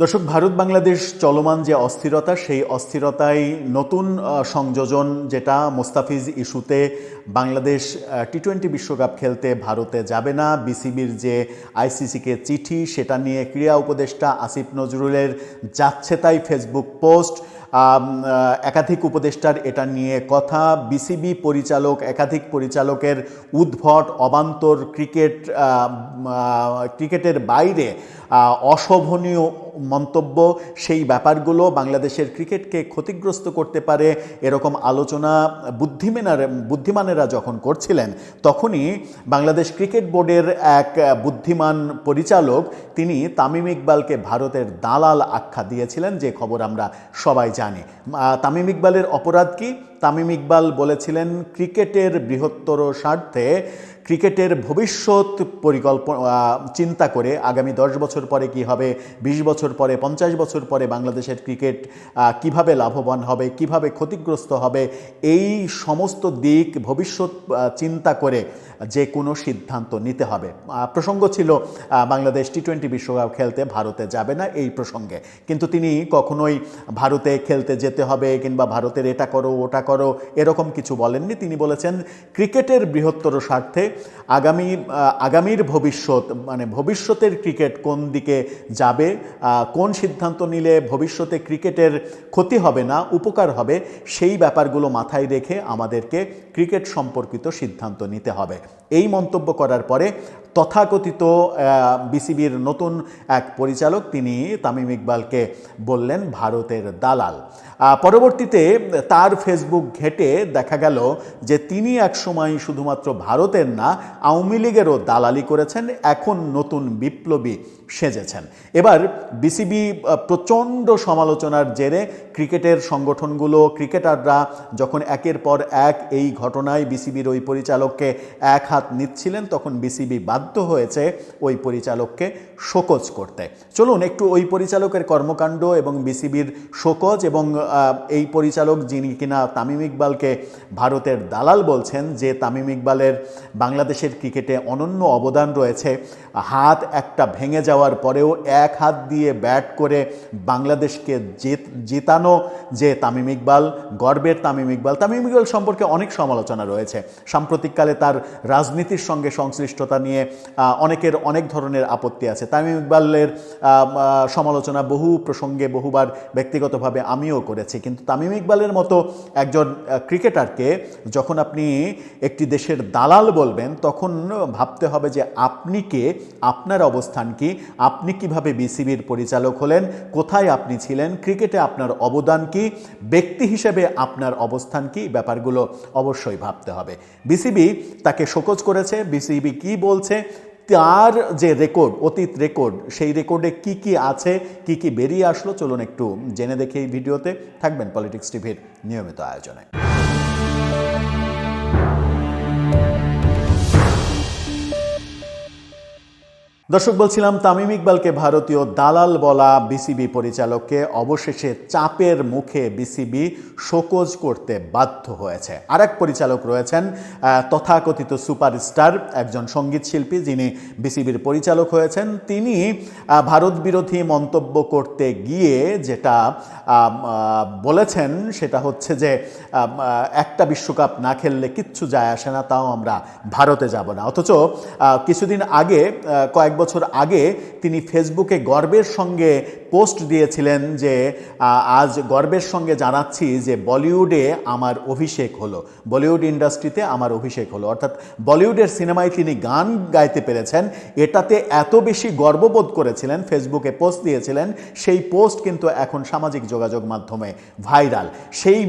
দর্শক, ভারত বাংলাদেশ চলমান যে অস্থিরতা, সেই অস্থিরতায় নতুন সংযোজন যেটা মোস্তাফিজ ইস্যুতে বাংলাদেশ টি টোয়েন্টি বিশ্বকাপ খেলতে ভারতে যাবে না। বিসিবির যে আইসিসিকে চিঠি, সেটা নিয়ে ক্রীড়া উপদেষ্টা আসিফ নজরুলের যাচ্ছে তাই ফেসবুক পোস্ট। একাধিক উপদেষ্টার এটা নিয়ে কথা। বিসিবি পরিচালক, একাধিক পরিচালকের উদ্ভট, অবান্তর ক্রিকেট ক্রিকেটের বাইরে অশোভনীয় মন্তব্য, সেই ব্যাপারগুলো বাংলাদেশের ক্রিকেটকে ক্ষতিগ্রস্ত করতে পারে এরকম আলোচনা বুদ্ধিমানের, বুদ্ধিমানেরা যখন করছিলেন, তখনই বাংলাদেশ ক্রিকেট বোর্ডের এক বুদ্ধিমান পরিচালক তিনি তামিম ইকবালকে ভারতের দালাল আখ্যা দিয়েছিলেন, যে খবর আমরা সবাই জানি। তামিম ইকবালের অপরাধ কি? তামিম ইকবাল বলেছিলেন, ক্রিকেটের বৃহত্তর স্বার্থে ক্রিকেটের ভবিষ্যৎ পরিকল্পনা চিন্তা করে আগামী দশ বছর পরে কি হবে, বিশ বছর পরে, পঞ্চাশ বছর পরে বাংলাদেশের ক্রিকেট কীভাবে লাভবান হবে, কীভাবে ক্ষতিগ্রস্ত হবে, এই সমস্ত দিক ভবিষ্যৎ চিন্তা করে যে কোনো সিদ্ধান্ত নিতে হবে। প্রসঙ্গ ছিল বাংলাদেশ টি টোয়েন্টি বিশ্বকাপ খেলতে ভারতে যাবে না এই প্রসঙ্গে। কিন্তু তিনি কখনোই ভারতে খেলতে যেতে হবে কিংবা ভারতের এটা করো, ওটা করো, এরকম কিছু বলেননি। তিনি বলেছেন, ক্রিকেটের বৃহত্তর স্বার্থে আগামী আগামীর ভবিষ্যৎ মানে ভবিষ্যতের ক্রিকেট কোন দিকে যাবে কোন সিদ্ধান্ত নিলে ভবিষ্যতে ক্রিকেটের ক্ষতি হবে না, উপকার হবে, সেই ব্যাপারগুলো মাথায় রেখে আমাদেরকে ক্রিকেট সম্পর্কিত সিদ্ধান্ত নিতে হবে। এই মন্তব্য করার পরে তথাকথিত বিসিবির নতুন এক পরিচালক, তিনি তামিম ইকবালকে বললেন, ভারতের দালাল। পরবর্তীতে তার ফেসবুক ঘেটে দেখা গেল যে তিনি একসময় শুধুমাত্র ভারতের না, আওয়ামী লীগেরও দালালি করেছেন, এখন নতুন বিপ্লবী। সেজেছেন। এবার বিসিবি প্রচণ্ড সমালোচনার জেরে ক্রিকেটের সংগঠনগুলো, ক্রিকেটাররা যখন একের পর এক এই ঘটনায় বিসিবির ওই পরিচালককে এক হাত নিচ্ছিলেন, তখন বিসিবি বাধ্য হয়েছে ওই পরিচালককে শোকজ করতে। চলুন একটু ওই পরিচালকের কর্মকাণ্ড এবং বিসিবির শোকজ এবং এই পরিচালক যিনি কিনা তামিম ইকবালকে ভারতের দালাল বলছেন, যে তামিম ইকবালের বাংলাদেশের ক্রিকেটে অনন্য অবদান রয়েছে, হাত একটা ভেঙে যাওয়ার পরেও এক হাত দিয়ে ব্যাট করে বাংলাদেশকে জিত- জিতানো যে তামিম ইকবাল, গর্বের তামিম ইকবাল তামিম ইকবাল সম্পর্কে অনেক সমালোচনা রয়েছে। সাম্প্রতিককালে তার রাজনীতির সঙ্গে সংশ্লিষ্টতা নিয়ে অনেকের অনেক ধরনের আপত্তি আছে। তামিম ইকবালের সমালোচনা বহু প্রসঙ্গে বহুবার ব্যক্তিগতভাবে আমিও করেছি। কিন্তু তামিম ইকবালের মতো একজন ক্রিকেটারকে যখন আপনি একটি দেশের দালাল বলবেন, তখন ভাবতে হবে যে আপনি কে, আপনার অবস্থান কি আপনি কীভাবে বিসিবির পরিচালক হলেন? কোথায় আপনি ছিলেন? ক্রিকেটে আপনার অবদান কি? ব্যক্তি হিসেবে আপনার অবস্থান কি? ব্যাপারগুলো অবশ্যই ভাবতে হবে। বিসিবি তাকে শোকজ করেছে। বিসিবি কি বলছে? তার যে রেকর্ড, অতীত রেকর্ড, সেই রেকর্ডে কি কি আছে, কি কি বেরিয়ে আসলো, চলুন একটু জেনে দেখে এই ভিডিওতে। থাকবেন পলিটিক্স টিভির নিয়মিত আয়োজনে। দর্শক, বলছিলাম তামিম ইকবালকে ভারতীয় দালাল বলা বিসিবি পরিচালককে অবশেষে চাপের মুখে বিসিবি শোকজ করতে বাধ্য হয়েছে। আর এক পরিচালক রয়েছেন তথাকথিত সুপারস্টার, একজন সংগীত শিল্পী যিনি বিসিবির পরিচালক হয়েছেন। তিনি ভারত বিরোধী মন্তব্য করতে গিয়ে যেটা বলেছেন সেটা হচ্ছে যে একটা বিশ্বকাপ না খেললে কিচ্ছু যায় আসে না, তাও আমরা ভারতে যাব না। অথচ কিছুদিন আগে কয়েক বছর আগে তিনি ফেসবুকে গর্বের সঙ্গে পোস্ট দিয়েছিলেন যে আজ গর্বের সঙ্গে জানাচ্ছি যে বলিউডে আমার অভিষেক হলো। বলিউড ইন্ডাস্ট্রিতে আমার অভিষেক হলো। অর্থাৎ বলিউডের সিনেমায় তিনি গান গাইতে পেরেছেন। এটাতে এত বেশি গর্ববোধ করেছিলেন, ফেসবুকে পোস্ট দিয়েছিলেন, সেই পোস্ট কিন্তু এখন সামাজিক যোগাযোগ মাধ্যমে ভাইরাল। সেই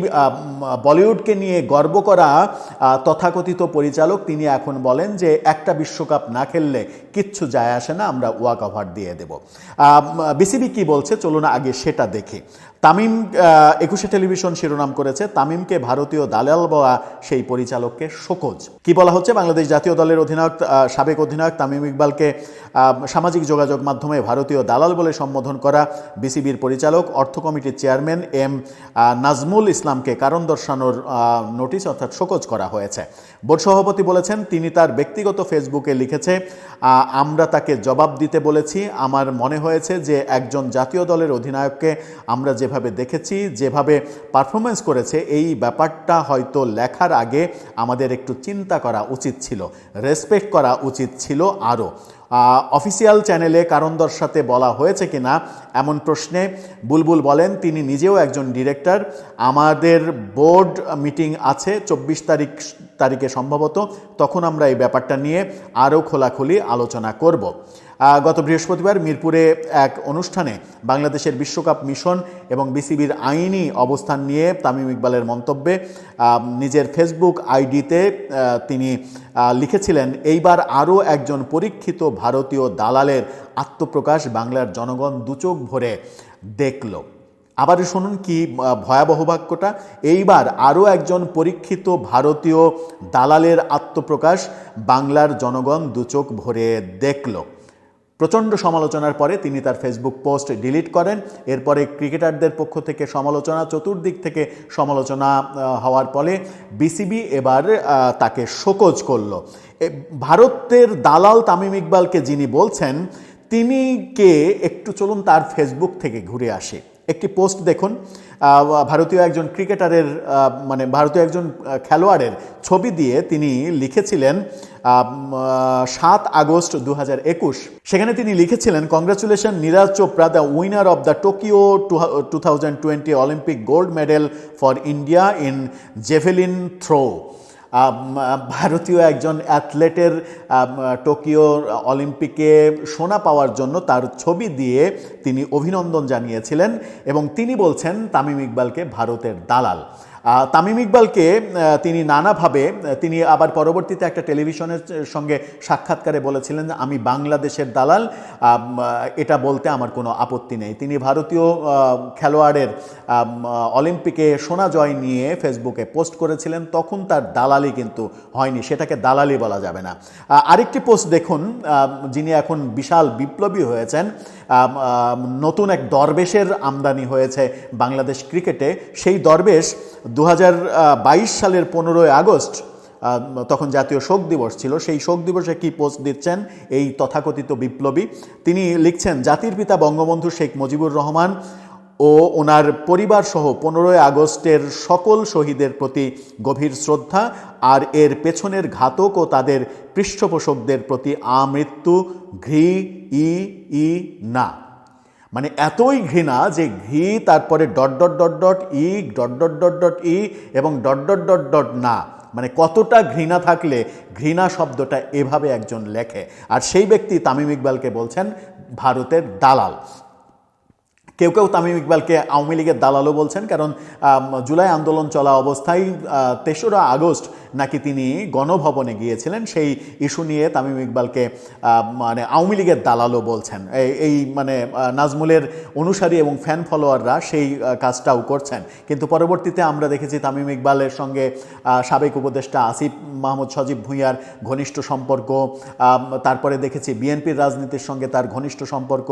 বলিউডকে নিয়ে গর্ব করা তথাকথিত পরিচালক তিনি এখন বলেন যে, একটা বিশ্বকাপ না খেললে কিচ্ছু যায় আসে না, আমরা ওয়াক ওভার দিয়ে দেব। বিসিবি কি বলছে? চলো না আগে সেটা দেখি। তামিম একুশে টেলিভিশন শিরোনাম করেছে, তামিমকে ভারতীয় দালাল বলা সেই পরিচালককে শোকজ। কি বলা হচ্ছে? বাংলাদেশ জাতীয় দলের অধিনায়ক সাবেক অধিনায়ক তামিম ইকবালকে সামাজিক যোগাযোগ মাধ্যমে ভারতীয় দালাল বলে সম্বোধন করা বিসিবির পরিচালক, অর্থ কমিটির চেয়ারম্যান এম নাজমুল ইসলামকে কারণ দর্শানোর নোটিশ অর্থাৎ শোকজ করা হয়েছে। বোর্ড সভাপতি বলেছেন, তিনি তার ব্যক্তিগত ফেসবুকে লিখেছে আমরা তাকে জবাব দিতে বলেছি। আমার মনে হয়েছে যে একজন জাতীয় দলের অধিনায়ককে আমরা যেভাবে দেখেছি, যেভাবে পারফরমেন্স করেছে, এই ব্যাপারটা হয়তো লেখার আগে আমাদের একটু চিন্তা করা উচিত ছিল রেসপেক্ট করা উচিত ছিল আরও। অফিসিয়াল চ্যানেলে কারণ দর্শাতে বলা হয়েছে কিনা, এমন প্রশ্নে বুলবুল বলেন, তিনি নিজেও একজন ডিরেক্টর আমাদের বোর্ড মিটিং আছে চব্বিশ তারিখ, তারিখে সম্ভবত, তখন আমরা এই ব্যাপারটা নিয়ে আরও খোলাখুলি আলোচনা করব। গত বৃহস্পতিবার মিরপুরে এক অনুষ্ঠানে বাংলাদেশের বিশ্বকাপ মিশন এবং বিসিবির আইনি অবস্থান নিয়ে তামিম ইকবালের মন্তব্যে নিজের ফেসবুক আইডিতে তিনি লিখেছিলেন, এইবার আরও একজন পরীক্ষিত ভারতীয় দালালের আত্মপ্রকাশ বাংলার জনগণ দুচোখ ভরে দেখল। আবার শুনুন কি ভয়াবহ বাক্যটা, এইবার আরও একজন পরীক্ষিত ভারতীয় দালালের আত্মপ্রকাশ বাংলার জনগণ দুচোখ ভরে দেখল। প্রচণ্ড সমালোচনার পরে তিনি তার ফেসবুক পোস্ট ডিলিট করেন। এরপরে ক্রিকেটারদের পক্ষ থেকে সমালোচনা, চতুর্দিক থেকে সমালোচনা হওয়ার ফলে বিসিবি এবার তাকে শোকজ করল। ভারতের দালাল তামিম ইকবালকে যিনি বলছেন, তিনি কে? একটু চলুন তার ফেসবুক থেকে ঘুরে আসে। একটি পোস্ট দেখুন ভারতীয় একজন ক্রিকেটারের মানে ভারতীয় একজন খেলোয়াড়ের ছবি দিয়ে তিনি লিখেছিলেন সাত আগস্ট দু হাজার একুশ। সেখানে তিনি লিখেছিলেন congratulation Neeraj Chopra the winner of the Tokyo two thousand twenty Olympic gold medal for India in javelin throw ভারতীয় একজন অ্যাথলেটের টোকিও অলিম্পিকে সোনা পাওয়ার জন্য তার ছবি দিয়ে তিনি অভিনন্দন জানিয়েছিলেন এবং তিনি বলছেন তামিম ইকবালকে ভারতের দালাল। তামিম ইকবালকে তিনি নানাভাবে তিনি আবার পরবর্তীতে একটা টেলিভিশনের সঙ্গে সাক্ষাৎকারে বলেছিলেন যে, আমি বাংলাদেশের দালাল এটা বলতে আমার কোনো আপত্তি নেই। তিনি ভারতীয় খেলোয়াড়ের অলিম্পিকে সোনা জয় নিয়ে ফেসবুকে পোস্ট করেছিলেন তখন তার দালালি কিন্তু হয়নি সেটাকে দালালি বলা যাবে না। আরেকটি পোস্ট দেখুন যিনি এখন বিশাল বিপ্লবী হয়েছেন নতুন এক দরবেশের আমদানি হয়েছে বাংলাদেশ ক্রিকেটে। সেই দরবেশ দু হাজার বাইশ সালের পনেরোই আগস্ট তখন জাতীয় শোক দিবস ছিল। সেই শোক দিবসে কি পোস্ট দিচ্ছেন? এই তথাকথিত বিপ্লবী। তিনি লিখছেন, জাতির পিতা বঙ্গবন্ধু শেখ মুজিবুর রহমান ও ওনার পরিবার সহ পনেরোই আগস্টের সকল শহীদের প্রতি গভীর শ্রদ্ধা আর এর পেছনের ঘাতক ও তাদের পৃষ্ঠপোষকদের প্রতি আমৃত্যু ঘৃ ই ই না মানে এতই ঘৃণা যে ঘি, তারপরে dot dot dot dot E, dot dot dot dot E এবং ডট ডট ডট ডট না। মানে কতটা ঘৃণা থাকলে ঘৃণা শব্দটা এভাবে একজন লেখে। আর সেই ব্যক্তি তামিম ইকবালকে বলছেন, ভারতের দালাল। কেউ কেউ তামিম ইকবালকে আওয়ামী লীগের দালালও বলছেন, কারণ জুলাই আন্দোলন চলা অবস্থায় তেসরা আগস্ট নাকি তিনি গণভবনে গিয়েছিলেন, সেই ইস্যু নিয়ে তামিম ইকবালকে মানে আওয়ামী লীগের দালালও বলছেন। এই- মানে নাজমুলের অনুসারী এবং ফ্যান ফলোয়াররা সেই কাজটাও করছেন। কিন্তু পরবর্তীতে আমরা দেখেছি তামিম ইকবালের সঙ্গে সাবেক উপদেষ্টা আসিফ মাহমুদ সজীব ভুঁইয়ার ঘনিষ্ঠ সম্পর্ক তারপরে দেখেছি বিএনপির রাজনীতির সঙ্গে তার ঘনিষ্ঠ সম্পর্ক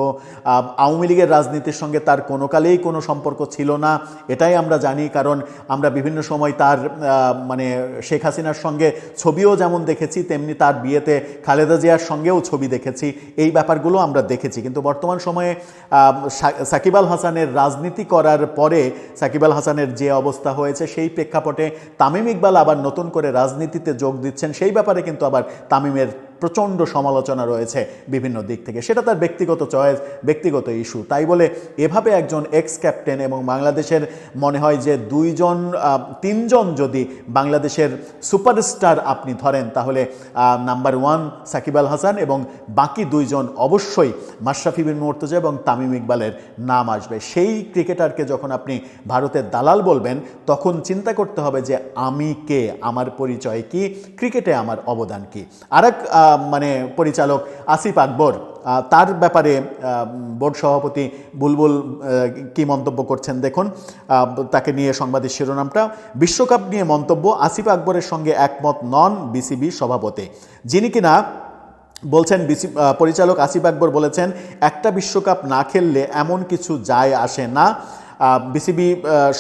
আওয়ামী লীগের রাজনীতির সঙ্গে তার কোনো কালেই কোনো সম্পর্ক ছিল না, এটাই আমরা জানি কারণ আমরা বিভিন্ন সময় তার মানে শেখ হাসিনার সঙ্গে ছবিও যেমন দেখেছি, তেমনি তার বিয়েতে খালেদা জিয়ার সঙ্গেও ছবি দেখেছি, এই ব্যাপারগুলো আমরা দেখেছি। কিন্তু বর্তমান সময়ে সাকিব আল হাসানের রাজনীতি করার পরে সাকিব আল হাসানের যে অবস্থা হয়েছে, সেই প্রেক্ষাপটে তামিম ইকবাল আবার নতুন করে রাজনীতিতে যোগ দিচ্ছেন, সেই ব্যাপারে কিন্তু আবার তামিমের প্রচণ্ড সমালোচনা রয়েছে বিভিন্ন দিক থেকে। সেটা তার ব্যক্তিগত চয়েস, ব্যক্তিগত ইস্যু। তাই বলে এভাবে একজন এক্স ক্যাপ্টেন এবং বাংলাদেশের মনে হয় যে দুইজন তিনজন যদি বাংলাদেশের সুপারস্টার আপনি ধরেন, তাহলে নাম্বার ওয়ান সাকিব আল হাসান এবং বাকি দুইজন অবশ্যই মাশরাফি বিন মোর্তজা এবং তামিম ইকবালের নাম আসবে। সেই ক্রিকেটারকে যখন আপনি ভারতের দালাল বলবেন, তখন চিন্তা করতে হবে যে আমি কে? আমার পরিচয় কি? ক্রিকেটে আমার অবদান কি? আর এক মানে পরিচালক আসিফ আকবর তার ব্যাপারে বোর্ড সভাপতি বুলবুল কি মন্তব্য করছেন দেখুন তাকে নিয়ে সংবাদের শিরোনামটা, বিশ্বকাপ নিয়ে মন্তব্য, আসিফ আকবরের সঙ্গে একমত নন বিসিবি সভাপতি। যিনি কিনা বলছেন, বিসি পরিচালক আসিফ আকবর বলেছেন, একটা বিশ্বকাপ না খেললে এমন কিছু যায় আসে না। বিসিবি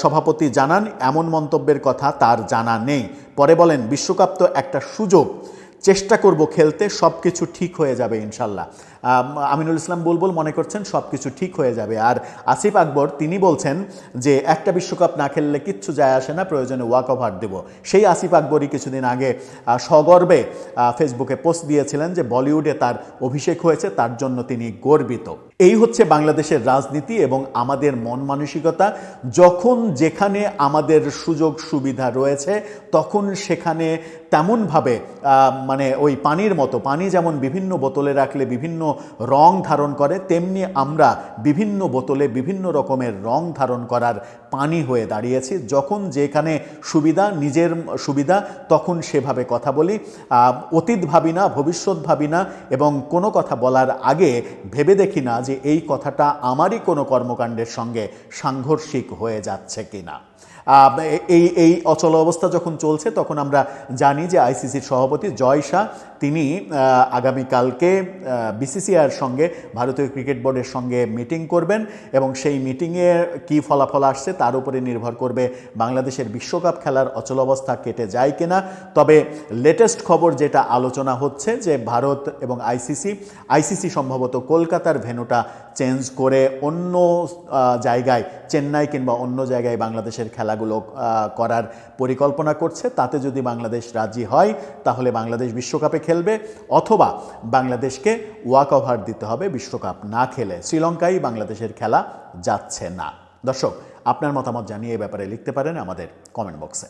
সভাপতি জানান, এমন মন্তব্যের কথা তার জানা নেই। পরে বলেন, বিশ্বকাপ তো একটা সুযোগ। চেষ্টা করব খেলতে সব কিছু ঠিক হয়ে যাবে ইনশাল্লাহ। আমিনুল ইসলাম বুলবুল মনে করছেন সব কিছু ঠিক হয়ে যাবে। আর আসিফ আকবর তিনি বলছেন যে, একটা বিশ্বকাপ না খেললে কিচ্ছু যায় আসে না, প্রয়োজনে ওয়াক ওভার দেব। সেই আসিফ আকবরই কিছুদিন আগে সগর্বে ফেসবুকে পোস্ট দিয়েছিলেন যে, বলিউডে তার অভিষেক হয়েছে, তার জন্য তিনি গর্বিত। এই হচ্ছে বাংলাদেশের রাজনীতি এবং আমাদের মন মানসিকতা। যখন যেখানে আমাদের সুযোগ সুবিধা রয়েছে, তখন সেখানে তেমনভাবে মানে ওই পানির মতো, পানি যেমন বিভিন্ন বোতলে রাখলে বিভিন্ন রং ধারণ করে, তেমনি আমরা বিভিন্ন বোতলে বিভিন্ন রকমের রং ধারণ করার পানি হয়ে দাঁড়িয়েছি। যখন যেখানে সুবিধা, নিজের সুবিধা, তখন সেভাবে কথা বলি। অতীত ভাবি না, ভবিষ্যৎ ভাবি না এবং কোনো কথা বলার আগে ভেবে দেখি না যে এই কথাটা আমারই কোনো কর্মকাণ্ডের সঙ্গে সাংঘর্ষিক হয়ে যাচ্ছে কিনা। এই এই অচল অবস্থা যখন চলছে, তখন আমরা জানি যে আইসিসির সভাপতি জয় শাহ, তিনি আগামীকালকে বিসিসিআইয়ের সঙ্গে, ভারতীয় ক্রিকেট বোর্ডের সঙ্গে মিটিং করবেন এবং সেই মিটিংয়ে কী ফলাফল আসছে তার উপরে নির্ভর করবে বাংলাদেশের বিশ্বকাপ খেলার অচল অবস্থা কেটে যায় কিনা। তবে লেটেস্ট খবর যেটা আলোচনা হচ্ছে যে ভারত এবং আইসিসি আইসিসি সম্ভবত কলকাতার ভেন্যুটা চেঞ্জ করে অন্য জায়গায়, চেন্নাই কিংবা অন্য জায়গায় বাংলাদেশের খেলাগুলো করার পরিকল্পনা করছে, তাতে যদি বাংলাদেশ রাজি হয়, তাহলে বাংলাদেশ বিশ্বকাপে খেলবে অথবা বাংলাদেশকে ওয়াক ওভার দিতে হবে, বিশ্বকাপ না খেলে শ্রীলঙ্কায় বাংলাদেশের খেলা যাচ্ছে না। দর্শক, আপনার মতামত জানিয়ে এ ব্যাপারে লিখতে পারেন আমাদের কমেন্ট বক্সে